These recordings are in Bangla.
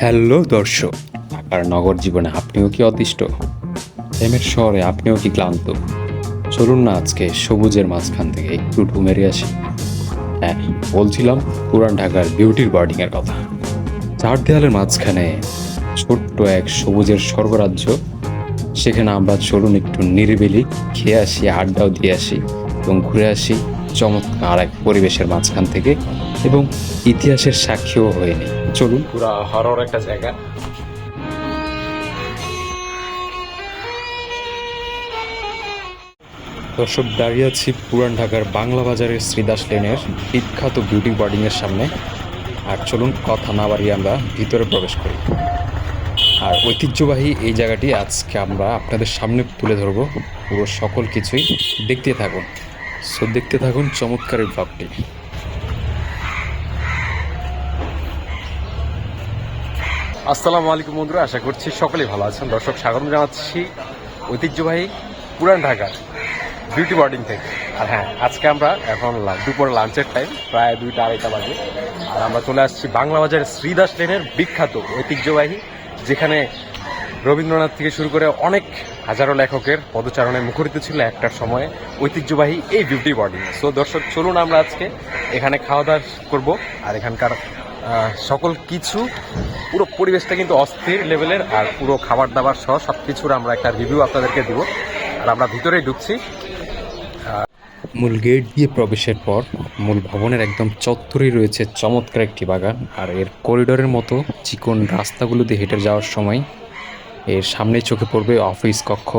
হ্যালো দর্শক, ঢাকার নগর জীবনে আপনিও কি অতিষ্ঠ? প্রেমের শহরে আপনিও কি ক্লান্ত? চলুন না আজকে সবুজের মাঝখান থেকে একটু ঢু মেরে আসি। হ্যাঁ বলছিলাম পুরান ঢাকার বিউটির বার্ডিংয়ের কথা। চার দেয়ালের মাঝখানে ছোট্ট এক সবুজের স্বর্গরাজ্য। সেখানে আমরা চলুন একটু নিরিবিলি খেয়ে আসি, আড্ডাও দিয়ে আসি এবং ঘুরে আসি চমৎকার এক পরিবেশের মাঝখান থেকে এবং ইতিহাসের সাক্ষীও হয়ে নিই। চলুন। পুরা হরর একটা জায়গা। দর্শক দাঁড়িয়ে আছি পুরান ঢাকার বাংলা বাজারের শ্রীদাস লেনের বিখ্যাত বিউটি বার্ডিংয়ের সামনে। আর চলুন কথা না বাড়িয়ে আমরা ভিতরে প্রবেশ করি। আর ঐতিহ্যবাহী এই জায়গাটি আজকে আমরা আপনাদের সামনে তুলে ধরবো। পুরো সকল কিছুই দেখতে থাকুন। সো দেখতে থাকুন চমৎকার এই ব্লগটি আসসালামু আলাইকুম বন্ধুরা, আশা করছি সকলেই ভালো আছেন। দর্শক স্বাগত জানাচ্ছি ঐতিহ্যবাহী পুরান ঢাকার বিউটি বর্ডিং থেকে। আর হ্যাঁ আজকে আমরা এখন দুপুর লাঞ্চের টাইম প্রায় দুইটা আড়াইটা বাজে। আর আমরা চলে আসছি বাংলা বাজারের শ্রীদাস লেনের বিখ্যাত ঐতিহ্যবাহী, যেখানে রবীন্দ্রনাথ থেকে শুরু করে অনেক হাজারো লেখকের পদচারণে মুখরিত ছিল একটার সময়ে ঐতিহ্যবাহী এই বিউটি বর্ডিং সো দর্শক, চলুন আমরা আজকে এখানে খাওয়া দাওয়া করব, আর এখানকার সকল কিছু, পুরো পরিবেশটা কিন্তু অস্থির লেভেলের আর পুরো খাবার দাবার সহ সব কিছুর আমরা একটা রিভিউ আপনাদেরকে দিব। আর আমরা ভিতরেই ঢুকছি। মূল গেট দিয়ে প্রবেশের পর মূল ভবনের একদম চত্বরেই রয়েছে চমৎকার একটি বাগান। আর এর করিডোরের মতো চিকন রাস্তাগুলো দিয়ে হেঁটে যাওয়ার সময় এর সামনে চোখে পড়বে অফিস কক্ষ।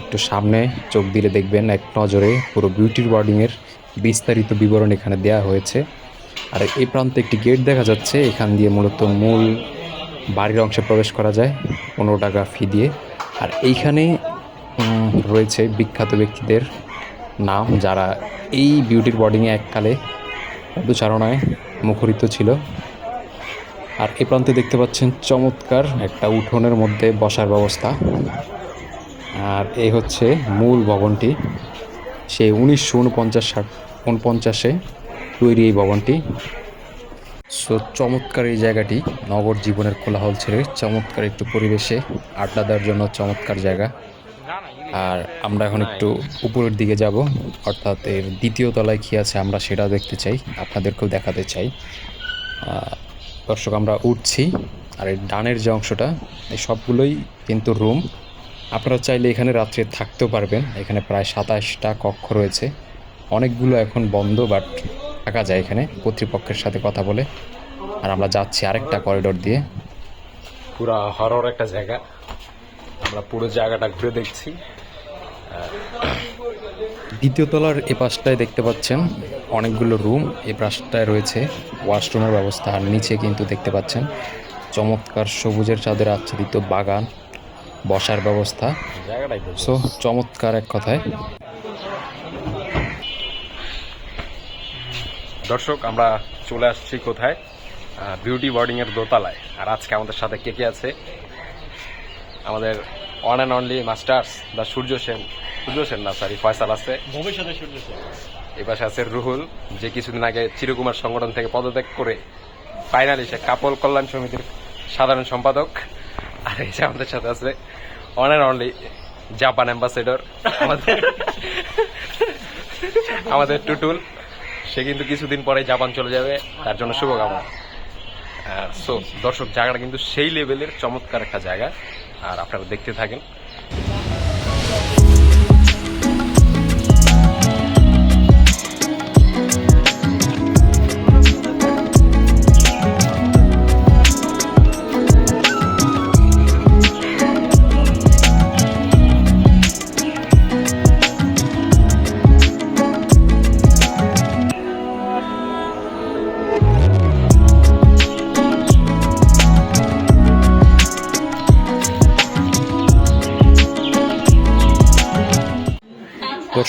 একটু সামনে চোখ দিলে দেখবেন এক নজরে পুরো বিউটির ওয়ার্ডিংয়ের বিস্তারিত বিবরণ এখানে দেওয়া হয়েছে। আর এই প্রান্তে একটি গেট দেখা যাচ্ছে। এখান দিয়ে মূলত মূল বাড়ির অংশে প্রবেশ করা যায় পনেরো টাকা ফি দিয়ে। আর এইখানে রয়েছে বিখ্যাত ব্যক্তিদের নাম যারা এই বিউটির বর্ডিংয়ে এককালে পদচারণায় মুখরিত ছিল। আর এই প্রান্তে দেখতে পাচ্ছেন চমৎকার একটা উঠোনের মধ্যে বসার ব্যবস্থা। আর এই হচ্ছে মূল ভবনটি। সেই উনিশশো উনপঞ্চাশ ষাট, উনপঞ্চাশে তৈরি এই ভবনটি। সো চমৎকার এই জায়গাটি নগর জীবনের কোলাহল ছেড়ে চমৎকার একটু পরিবেশে আড্ডা দেওয়ার জন্য চমৎকার জায়গা। আর আমরা এখন একটু উপরের দিকে যাব, অর্থাৎ এর দ্বিতীয় তলায় কী আছে আমরা সেটা দেখতে চাই, আপনাদেরকেও দেখাতে চাই। দর্শক, আমরা উঠছি, আর এই ডানের যে অংশটা, এই সবগুলোই কিন্তু রুম। আপনারা চাইলে এখানে রাত্রে থাকতেও পারবেন, এখানে প্রায় সাতাশটা কক্ষ রয়েছে। অনেকগুলো এখন বন্ধ, বাট থাকা যায় এখানে। কর্তৃপক্ষের সাথে কথা বলে। আর আমরা যাচ্ছি আরেকটা করিডোর দিয়ে। পুরা হরর একটা জায়গা। আমরা পুরো জায়গাটা ঘুরে দেখছি। দ্বিতীয় তলার এ পাশটায় দেখতে পাচ্ছেন অনেকগুলো রুম এ পাশটায় রয়েছে ওয়াশরুমের ব্যবস্থা। আর নিচে কিন্তু দেখতে পাচ্ছেন চমৎকার সবুজের চাঁদের আচ্ছাদিত বাগান। বসার ব্যবস্থা। সো চমৎকার এক কথায়। দর্শক আমরা চলে আসছি কোথায়? বিউটি বোর্ডিং এর দোতলায়। আর আজকে আমাদের সাথে কে কে আছে? আমাদের one and only masters da Surya Sen. Surya Sen না সরি ফয়সাল আছে। ভবিষ্যতে সূর্য সেন। এই পাশে আছে রুহুল যে কিছুদিন আগে চিরকুমার সংগঠন থেকে পদত্যাগ করে ফাইনালি সে কাপল কল্যাণ সমিতির সাধারণ সম্পাদক। আর এই যে আমাদের সাথে আছে one and only Japan ambassador আমাদের আমাদের টুটুল। সে কিন্তু কিছুদিন পরে জাপান চলে যাবে, তার জন্য শুভকামনা। সো দর্শক, জায়গাটা কিন্তু সেই লেভেলের চমৎকার একটা জায়গা। আর আপনারা দেখতে থাকেন।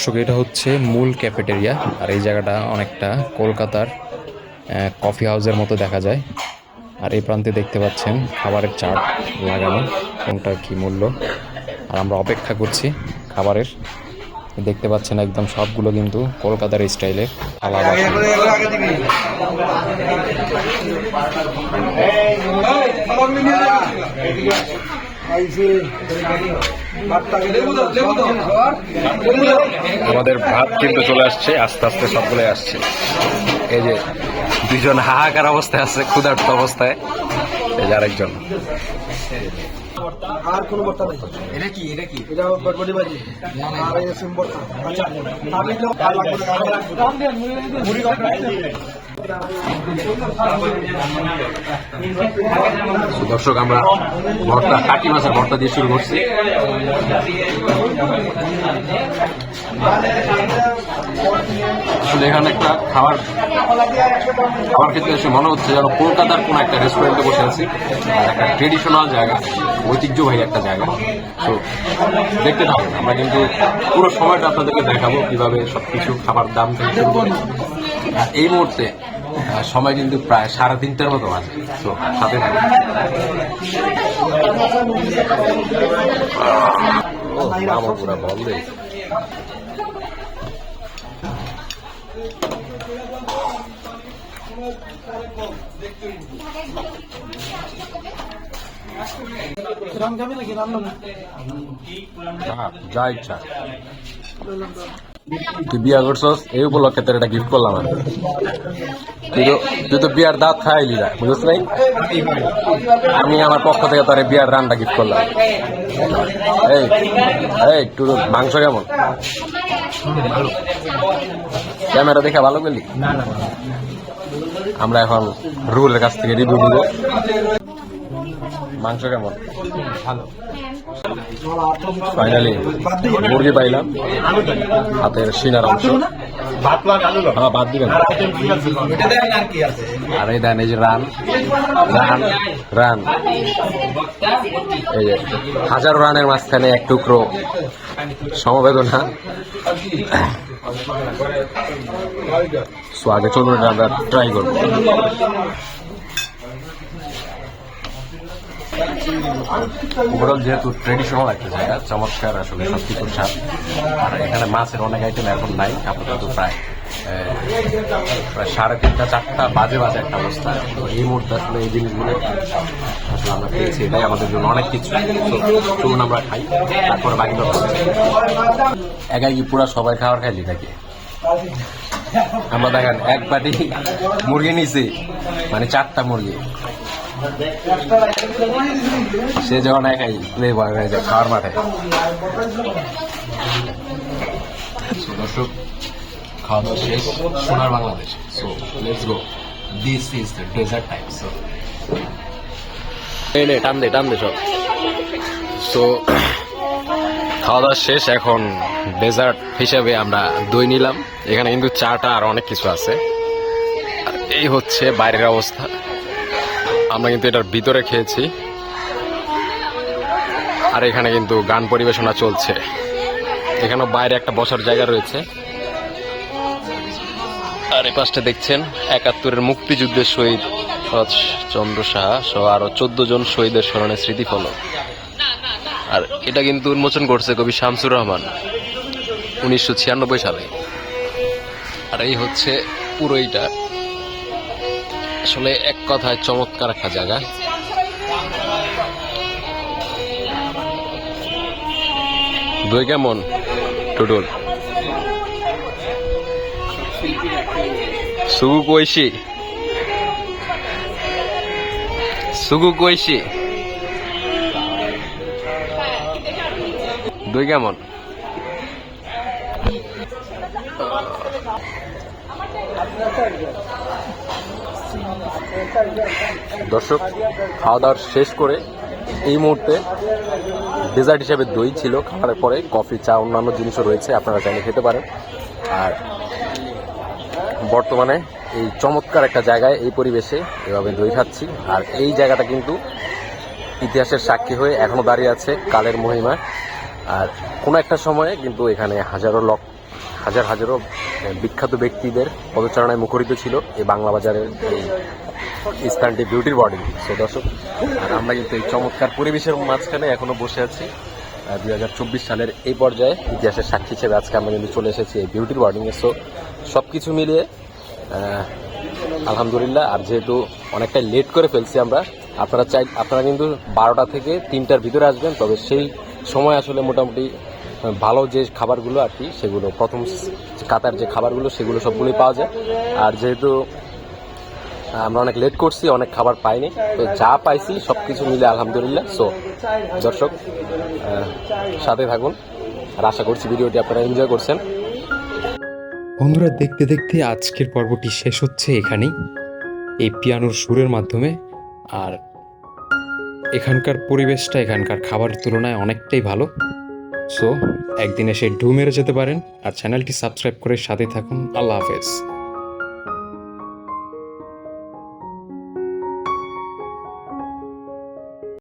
দর্শক এটা হচ্ছে মূল ক্যাফেটেরিয়া আর এই জায়গাটা অনেকটা কলকাতার কফি হাউসের মতো দেখা যায় আর এই প্রান্তে দেখতে পাচ্ছেন খাবারের চাট লাগানো কোনটা কি মূল্য আর আমরা অপেক্ষা করছি খাবারের দেখতে পাচ্ছেন একদম সবগুলো কিন্তু কলকাতার স্টাইলের বাসন। আমাদের ভাত কিন্তু চলে আসছে আস্তে আস্তে সবগুলো আসছে। এই যে দুজন হাহাকার অবস্থায় আছে ক্ষুধার্ত অবস্থায়। এই যে আরেকজন। আর কোনো ভর্তা নেই। এটা কি এটা কি? এটা বটবটি ভাজি। আর এই সিম ভর্তা। আচ্ছা তো আর লাগবে না। মুড়ি দর্শক, আমরা ভর্তা কাটি মাছের ভর্তা দিয়ে শুরু করছি। আসলে এখানে একটা খাবার খাবার ক্ষেত্রে এসে মনে হচ্ছে যেন কলকাতার কোন একটা রেস্টুরেন্টে বসে আছি। একটা ট্রেডিশনাল জায়গা, ঐতিহ্যবাহী একটা জায়গা। তো দেখতে থাকুন, আমরা কিন্তু পুরো সময়টা আপনাদেরকে দেখাবো কীভাবে সবকিছু খাবার দাম থেকে শুরু এই মুহূর্তে সময় কিন্তু প্রায় সাড়ে তিনটার মতো বাজে। তো সাথে পুরা বন্ধ না যা ইচ্ছা। তুই বিয়া করছস? এই উপলক্ষে তোর একটা গিফট করলাম আমি। তুই তো তুই তো বিয়ার দাঁত খাইলি না বুঝছ নাই? আমি আমার পক্ষ থেকে তোর বিয়ার রানটা গিফট করলাম। এই এই তোর মাংস কেমন? ক্যামেরা দেখে ভালো করলি? আমরা এখন রুলের কাছ থেকে রিভিউ দিব মাংস কেমন? ফাইনালি মুরগি পাইলাম। হাতের সিনার অংশ। হ্যাঁ বাদ দিবেন। আর এই দেন এই যে রান। Run run. এই যে হাজারো রানের মাঝখানে এক টুকরো সমবেদনা। সো আগে চলুন আমরা ট্রাই করব। ওভারঅল যেহেতু ট্রেডিশনাল একটা জায়গা, চমৎকার আসলে সব কিছুর স্বাদ আর এখানে মাছের অনেক আইটেম এখন নাই, আপাতত প্রায় প্রায় সাড়ে তিনটা, চারটা বাজে বাজে একটা অবস্থা। তো এই মুহূর্তে আসলে এই জিনিসগুলো আসলে আমরা পেয়েছি, এটাই আমাদের জন্য অনেক কিছু। চলুন আমরা খাই, তারপরে বাকি একাই কি পুরা সবাই খাবার খাইলি নাকি? আমরা দেখেন, এক বাটি মুরগি নিছি মানে চারটা মুরগি। সে যখন একাই প্লে হয়ে যায়, খাওয়ার মাঠে দর্শক, খাওয়া দাওয়া শেষ, সোনার Bangladesh. So let's go this is the dessert time so এই নে, টান দে টান দে সব। সো খাওয়া দাওয়া শেষ, এখন ডেজার্ট হিসেবে আমরা দই নিলাম। এখানে কিন্তু চাটা আর অনেক কিছু আছে। এই হচ্ছে বাইরের অবস্থা। আমরা কিন্তু এটার ভিতরে খেয়েছি। আর এখানে কিন্তু গান পরিবেশনা চলছে। এখানেও বাইরে একটা বসার জায়গা রয়েছে। আর এই পাশটা দেখছেন, একাত্তরের মুক্তিযুদ্ধের শহীদ চন্দ্র সাহা সহ আরও চোদ্দ জন শহীদের স্মরণে স্মৃতিফলক আর এটা কিন্তু উন্মোচন করছে কবি শামসুর রহমান, উনিশশো ছিয়ানব্বই সালে। আর এই হচ্ছে পুরো এইটা। আসলে এক কথায় চমৎকার একটা জায়গা। দই কেমন? টুটুল। সুগু কইছি সুগু কইছি দই কেমন? দর্শক খাওয়া দাওয়ার শেষ করে এই মুহূর্তে ডেজার্ট হিসাবে দই ছিল, খাওয়ার পরে কফি চা, অন্যান্য জিনিসও রয়েছে, আপনারা চাইলে খেতে পারেন। আর বর্তমানে এই চমৎকার একটা জায়গায়, এই পরিবেশে এভাবে দই খাচ্ছি। আর এই জায়গাটা কিন্তু ইতিহাসের সাক্ষী হয়ে এখনও দাঁড়িয়ে আছে কালের মহিমা। আর কোনো একটা সময়ে কিন্তু এখানে হাজারো লক, হাজার হাজারো বিখ্যাত ব্যক্তিদের পদচারণায় মুখরিত ছিল এই বাংলা বাজারের এই স্থানটি বিউটির বডি সো দর্শক, আর আমরা কিন্তু এই চমৎকার পরিবেশের মাঝখানে এখনও বসে আছি। দুই হাজার চব্বিশ সালের এই পর্যায়ে ইতিহাসের সাক্ষী হিসেবে আজকে আমরা কিন্তু চলে এসেছি এই বিউটির বর্ডিংয়ে সো সব কিছু মিলিয়ে আলহামদুলিল্লাহ, আর যেহেতু অনেকটা লেট করে ফেলছি আমরা, আপনারা চাই আপনারা কিন্তু বারোটা থেকে তিনটার ভিতরে আসবেন, তবে সেই সময় আসলে মোটামুটি ভালো যে খাবারগুলো আর কি, সেগুলো, প্রথম কাতার যে খাবারগুলো, সেগুলো সবগুলোই পাওয়া যায়। আর যেহেতু আমরা অনেক লেট করছি, অনেক খাবার পাইনি, তো যা পাইছি সব কিছু মিলে আলহামদুলিল্লাহ। সো দর্শক সাথে থাকুন। আর আশা করছি ভিডিওটি আপনারা এনজয় করছেন। বন্ধুরা, দেখতে দেখতে আজকের পর্বটি শেষ হচ্ছে এখানেই। এই পিয়ানোর সুরের মাধ্যমে। আর এখানকার পরিবেশটা, এখানকার খাবারের তুলনায় অনেকটাই ভালো। সো একদিন এসে ঢু মেরে যেতে পারেন আর চ্যানেলটি সাবস্ক্রাইব করে সাথে থাকুন। আল্লাহ হাফেজ।